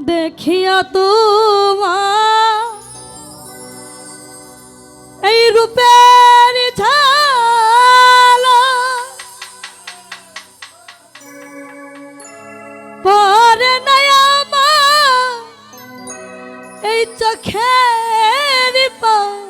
দেখিয়া তোমা এই ঝালা। পরে নয়ামা এই চোখের পালা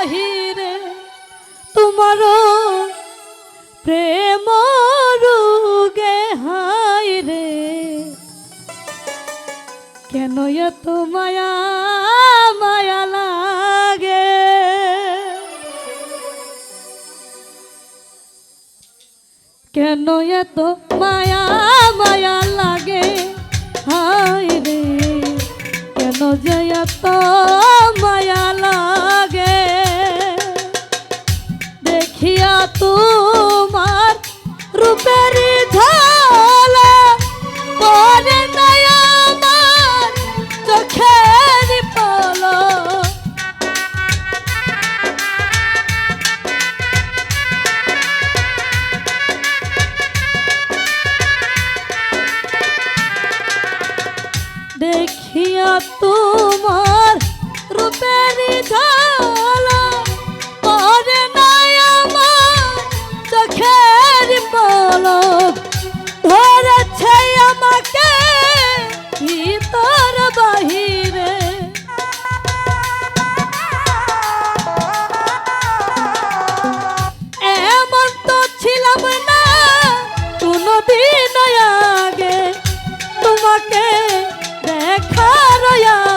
বাহিরে তোমার প্রেম রুগে হাই রে। কেন এত মায়া মায়া লাগে? কেন এত মায়া মায়া লাগে? হায় রে, কেন যে এত দেখিয়া আগে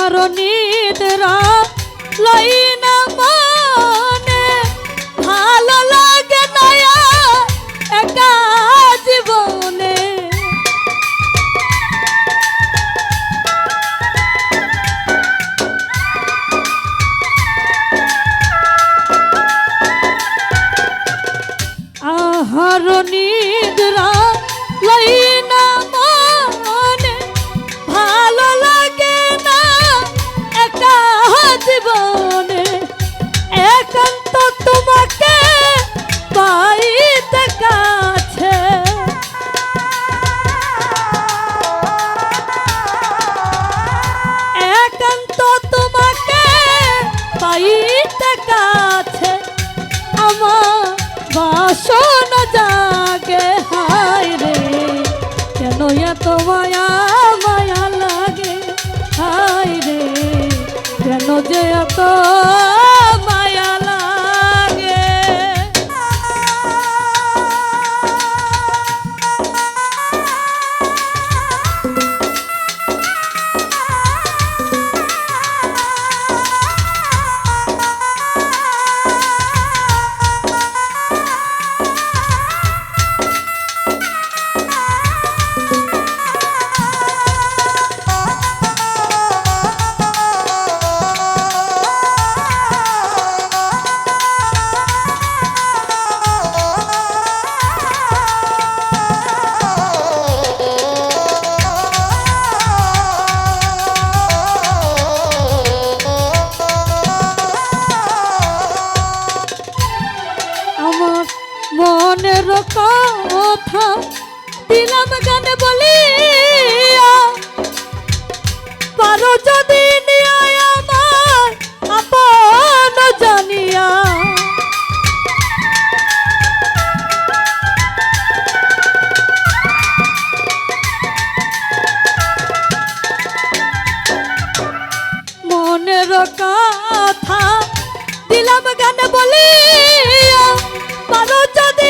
আহার নিদ্রা লাইনা মনে। ভালো লাগে নয়া একা জীবনে। আহার পাইতে কাছে আমার বাসন জাগে, হায় রে, কেন এত মায়া মায়া লাগে? হায় রে, কেন যে এত মনের কথা দিলাম গান বলিয়া। পারো যদি আমার আপন জানিয়া। মনের কথা দিলাম গান বলিয়া। পারো যদি